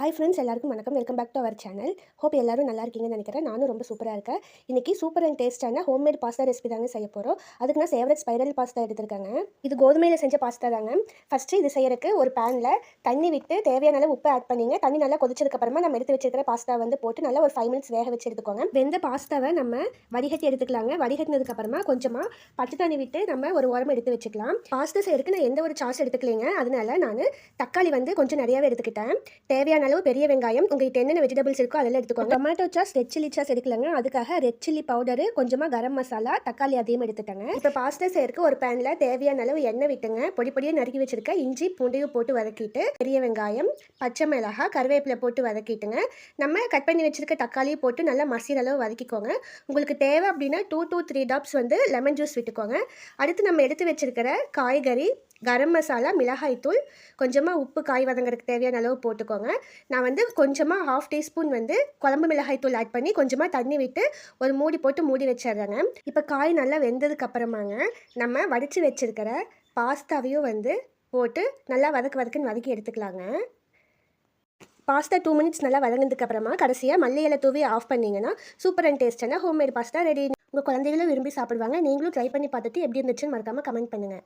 Hi friends எல்லாருக்கும் வணக்கம். Welcome back to our channel hope எல்லாரும் நல்லா இருக்கீங்கன்னு நினைக்கிறேன். நானும் ரொம்ப சூப்பராக இருக்கேன். இன்றைக்கி சூப்பர் அண்ட் டேஸ்ட்டான ஹோம்மேட் பாஸ்தா ரெசிபி தாங்க செய்ய போகிறோம் அதுக்கு நான் ஃபேவரட் ஸ்பைரல் பாஸ்தா எடுத்துருக்காங்க. இது கோதுமையில் செஞ்ச பாஸ்தா தாங்க. ஃபஸ்ட்டு இது செய்யறதுக்கு ஒரு பேனில் தண்ணி விட்டு தேவையான அளவு உப்பு ஆட் பண்ணிங்க. தண்ணி நல்லா கொதிச்சதுக்கப்புறமா நம்ம எடுத்து வச்சிருக்கிற பாஸ்தா வந்து போட்டு நல்லா ஒரு ஃபைவ் மினிட்ஸ் வேக வச்சு எடுத்துக்கோங்க. வெந்த பாஸ்தாவை நம்ம வடிகட்டி எடுத்துக்கலாங்க. வடிகட்டினதுக்கப்புறமா கொஞ்சமாக பச்சை தண்ணி விட்டு நம்ம ஒரு உரம் எடுத்து வச்சுக்கலாம். பாஸ்தா செய்யறதுக்கு நான் எந்த ஒரு சாஸ் எடுத்துக்கலைங்க. அதனால நான் தக்காளி வந்து கொஞ்சம் நிறையாவே எடுத்துக்கிட்டேன். தேவையான அளவு பெரிய வெங்காயம். உங்கள்கிட்ட என்னென்ன வெஜிடபிள்ஸ் இருக்கோ அதெல்லாம் எடுத்துக்கோங்க. Tomato sauce red chilli sauce எடுக்கலங்க. அதுக்காக ரெட் சில்லி பவுடரு கொஞ்சமாக கரம் மசாலா தக்காளி அதையும் எடுத்துட்டேங்க இப்போ பாஸ்தா செய்யறதுக்கு ஒரு பேனில் தேவையான அளவு எண்ணெய் விட்டுங்க. பொடி பொடியாக நறுக்கி வச்சிருக்க இஞ்சி பூண்டையும் போட்டு வதக்கிட்டு பெரிய வெங்காயம் பச்சை மிளகாய் கருவேப்பிலை போட்டு வதக்கிட்டுங்க. நம்ம கட் பண்ணி வச்சிருக்க தக்காளியும் போட்டு நல்லா மசிற அளவு வதக்கிக்கோங்க. உங்களுக்கு தேவை அப்படின்னா டூ டூ த்ரீ டாப்ஸ் வந்து லெமன் ஜூஸ் விட்டுக்கோங்க. அடுத்து நம்ம எடுத்து வச்சிருக்கிற காய்கறி கரம் மசாலா மிளகாய்த்தூள் கொஞ்சமாக உப்பு காய் வதங்கிறதுக்கு தேவையான அளவு போட்டுக்கோங்க. நான் வந்து கொஞ்சமாக ஹாஃப் டீஸ்பூன் வந்து குழம்பு மிளகாய்த்தூள் ஆட் பண்ணி கொஞ்சமாக தண்ணி விட்டு ஒரு மூடி போட்டு மூடி வச்சிடுறேங்க. இப்போ காய் நல்லா வெந்ததுக்கு அப்புறமாங்க நம்ம வடித்து வச்சிருக்கிற பாஸ்தாவையும் வந்து போட்டு நல்லா வதக்கு வதக்குன்னு வதக்கி எடுத்துக்கலாங்க. பாஸ்தா டூ மினிட்ஸ் நல்லா வதங்கினதுக்கு அப்புறமா கடைசியாக மல்லி இலை தூவி ஆஃப் பண்ணிங்கன்னா சூப்பர் அண்ட் டேஸ்டான ஹோம்மேட் பாஸ்தா ரெடி உங்கள் குழந்தைகளும் விரும்பி சாப்பிடுவாங்க. நீங்களும் ட்ரை பண்ணி பார்த்துட்டு எப்படி இருந்துச்சுன்னு மறக்காமல் கமெண்ட் பண்ணுங்கள்